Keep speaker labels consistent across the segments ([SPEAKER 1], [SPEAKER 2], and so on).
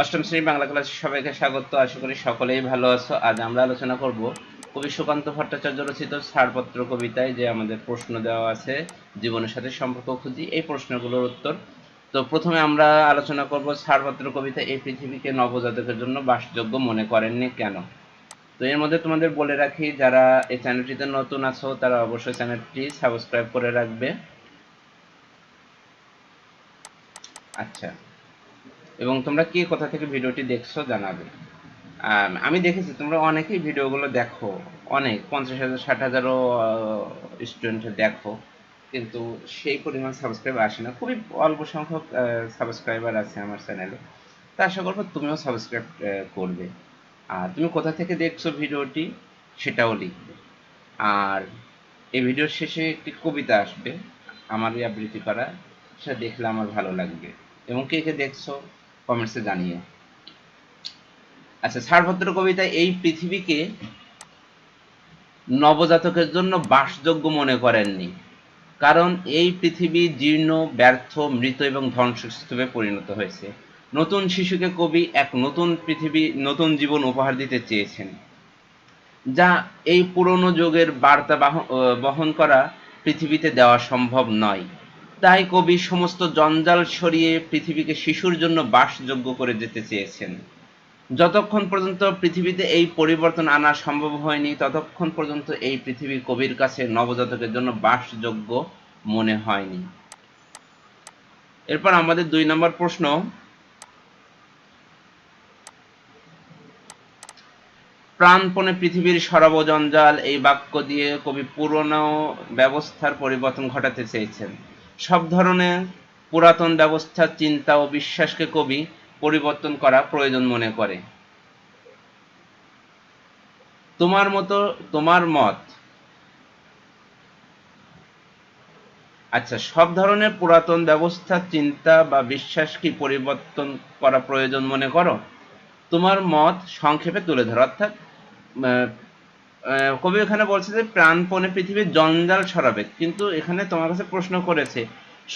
[SPEAKER 1] অষ্টম শ্রেণি বাংলা ক্লাসে সবাইকে স্বাগত। আশা করি সকলেই ভালো আছো। আজ আমরা আলোচনা করব কবি সুকান্ত ভট্টাচার্য রচিত ছাড়পত্র কবিতায় যে আমাদের প্রশ্ন দেওয়া আছে, জীবনের সাথে সম্পর্ক খুঁজি, এই প্রশ্নগুলোর উত্তর। তো প্রথমে আমরা আলোচনা করব ছাড়পত্র কবিতা এই পৃথিবীকে নবজাতকের জন্য বাসযোগ্য মনে করেননি কেন? তো এর মধ্যে তোমাদের বলে রাখি, যারা এই চ্যানেলটিতে নতুন আছো, তারা অবশ্যই চ্যানেলটি সাবস্ক্রাইব করে রাখবে। আচ্ছা। এবং তোমরা কে কোথা থেকে ভিডিওটি দেখছ জানাবে। আম, দেখেছি তোমরা অনেকেই ভিডিওগুলো দেখো অনেক পঞ্চাশ হাজার ষাট হাজারও স্টুডেন্ট দেখো কিন্তু সেই পরিমাণ সাবস্ক্রাইব আসে না। খুবই অল্প সংখ্যক সাবস্ক্রাইবার আছে আমার চ্যানেলে তা আশা করব তুমিও সাবস্ক্রাইব করবে। আর তুমি কোথা থেকে দেখছ ভিডিওটি সেটাও লিখবে। আর এই ভিডিওর শেষে একটি কবিতা আসবে আমারই আবৃত্তি করা সেটা দেখলে আমার ভালো লাগবে। এবং কে কে দেখছ কমেন্টসে জানিয়ে। আচ্ছা ছাড়পত্র কবিতা এই পৃথিবীকে নবজাতকের জন্য বাসযোগ্য মনে করেননি। কারণ এই পৃথিবী জীর্ণ, ব্যর্থ, মৃত এবং ধ্বংসস্তূপে পরিণত হয়েছে। নতুন শিশুকে কবি এক নতুন পৃথিবী, নতুন জীবন উপহার দিতে চেয়েছেন, যা এই পুরনো যুগের বার্তা বাহ- বহন করা পৃথিবীতে দেওয়া সম্ভব নয়। তাই কবি সমস্ত জঞ্জাল সরিয়ে পৃথিবীকে শিশুর জন্য বাসযোগ্য করে যেতে চেয়েছেন। যতক্ষণ পর্যন্ত পৃথিবীতে এই পরিবর্তন আনা সম্ভব হয়নি, ততক্ষণ পর্যন্ত এই পৃথিবী কবির কাছে নবজাতকের জন্য বাসযোগ্য মনে হয়নি। এরপর আমাদের দুই নম্বর প্রশ্ন। প্রাণপণে পৃথিবীর সর্বজঞ্জাল এই বাক্য দিয়ে কবি পুরনো ব্যবস্থার পরিবর্তন ঘটাতে চেয়েছেন। সব ধরনের পুরাতন ব্যবস্থা চিন্তা ও বিশ্বাসকে কবি পরিবর্তন করা প্রয়োজন মনে করে। তোমার মতো, তোমার মত। আচ্ছা সব ধরনের পুরাতন ব্যবস্থা চিন্তা বা বিশ্বাস কি পরিবর্তন করা প্রয়োজন মনে করো? তোমার মত সংক্ষেপে তুলে ধরো, অর্থাৎ কবি এখানে বলছে যে, প্রাণপণে পৃথিবীর জঞ্জাল সরাবে কিন্তু এখানে তোমার কাছে প্রশ্ন করেছে,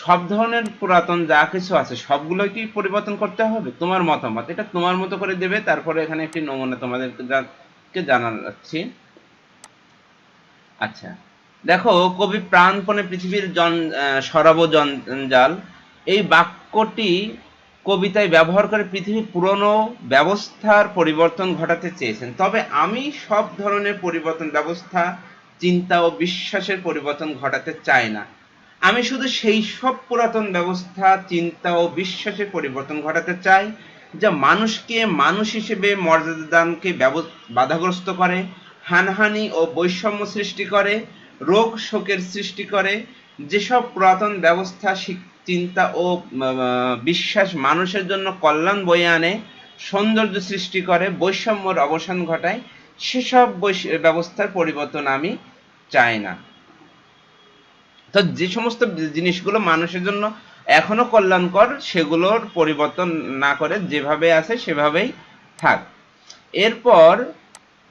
[SPEAKER 1] সব ধরনের পুরাতন যা কিছু আছে সবগুলো কি পরিবর্তন করতে হবে? তোমার মতামত। এটা তোমার মতো করে দেবে, তারপরে এখানে একটি নমুনা তোমাদেরকে জানাচ্ছি। আচ্ছা দেখো, কবি প্রাণপণে পৃথিবীর জন সরাব জঞ্জাল। এই বাক্যটি কবিতায় ব্যবহার করে পৃথিবীর পুরনো ব্যবস্থার পরিবর্তন ঘটাতে চেয়েছেন। তবে আমি সব ধরনের পরিবর্তন ব্যবস্থা, চিন্তা ও বিশ্বাসের পরিবর্তন ঘটাতে চাই না। আমি শুধু সেই সব পুরাতন ব্যবস্থা, চিন্তা ও বিশ্বাসের পরিবর্তন ঘটাতে চাই, যা মানুষকে মানুষ হিসেবে মর্যাদা দানকে ব্যব- বাধাগ্রস্ত করে, হানহানি ও বৈষম্য সৃষ্টি করে রোগ শোকের সৃষ্টি করে, যেসব পুরাতন ব্যবস্থা শিক- চিন্তা ও বিশ্বাস মানুষের জন্য কল্যাণ বয়ে আনে, সৌন্দর্য সৃষ্টি করে, বৈষম্যর অবসান ঘটায়, সেসব ব্যবস্থার পরিবর্তন আমি চাই না। তো যে সমস্ত জিনিসগুলো মানুষের জন্য এখনও কল্যাণকর, সেগুলোর পরিবর্তন না করে যেভাবে আছে সেভাবেই থাক। এরপর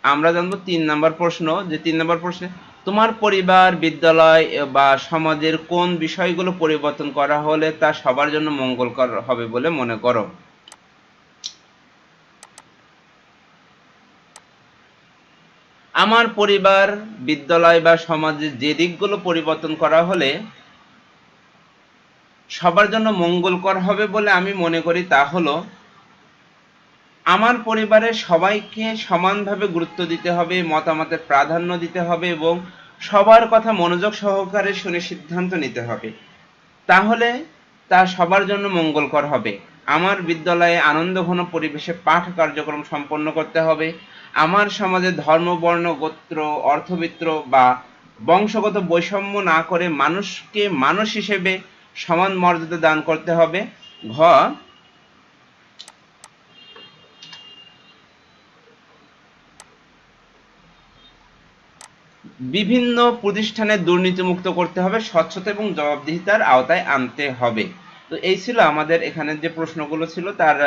[SPEAKER 1] আমরা জানব তিন নম্বর প্রশ্ন, যে তিন নম্বর প্রশ্নে তোমার পরিবার, বিদ্যালয় বা সমাজের কোন বিষয়গুলো পরিবর্তন করা হলে তা সবার জন্য মঙ্গলকর হবে বলে মনে করো? আমার পরিবার, বিদ্যালয় বা সমাজের যে দিকগুলো পরিবর্তন করা হলে সবার জন্য মঙ্গলকর হবে বলে আমি মনে করি তা হলো আমার পরিবারের সবাইকে সমানভাবে গুরুত্ব দিতে হবে, মতামতের প্রাধান্য দিতে হবে এবং সবার কথা মনোযোগ সহকারে শুনে সিদ্ধান্ত নিতে হবে। তাহলে তা সবার জন্য মঙ্গলকর হবে। আমার বিদ্যালয়ে আনন্দঘন পরিবেশে পাঠ কার্যক্রম সম্পন্ন করতে হবে। আমার সমাজে ধর্ম, বর্ণ, গোত্র অর্থবিত্র বা বংশগত বৈষম্য না করে মানুষকে মানুষ হিসেবে সমান মর্যাদা দান করতে হবে। ঘ বিভিন্ন প্রতিষ্ঠানে দুর্নীতিমুক্ত করতে হবে, স্বচ্ছতা এবং জবাবদিহিতার আওতায় আনতে হবে। তো এই ছিল আমাদের এখানে যে প্রশ্নগুলো ছিল, তার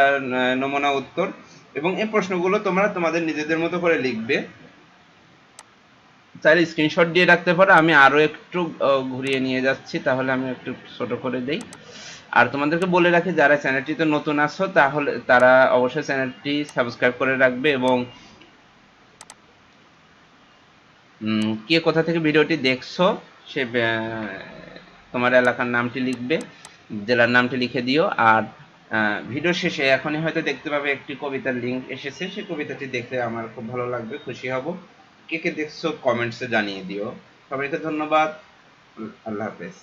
[SPEAKER 1] নমুনা উত্তর। এবং এই প্রশ্নগুলো তোমরা তোমাদের নিজেদের মতো করে লিখবে। চাইলে স্ক্রিনশট দিয়ে রাখতে পারো, আমি আরও একটু ঘুরিয়ে নিয়ে যাচ্ছি, তাহলে আমি একটু ছোট করে দেই। আর তোমাদেরকে বলে রাখি, যারা চ্যানেলটিতে নতুন আছো, তাহলে তারা অবশ্যই চ্যানেলটি সাবস্ক্রাইব করে রাখবে এবং কে কোথা থেকে ভিডিওটি দেখছ সে তোমার এলাকার নামটি লিখবে, জেলার নামটি লিখে দিও, আর ভিডিও শেষে এখনই হয়তো দেখতে পাবে একটি কবিতার লিঙ্ক এসেছে, সেই কবিতাটি দেখলে আমার খুব ভালো লাগবে, খুশি হব। কে কে দেখছ কমেন্টসে জানিয়ে দিও। সবাইকে ধন্যবাদ, আল্লাহ হাফেজ।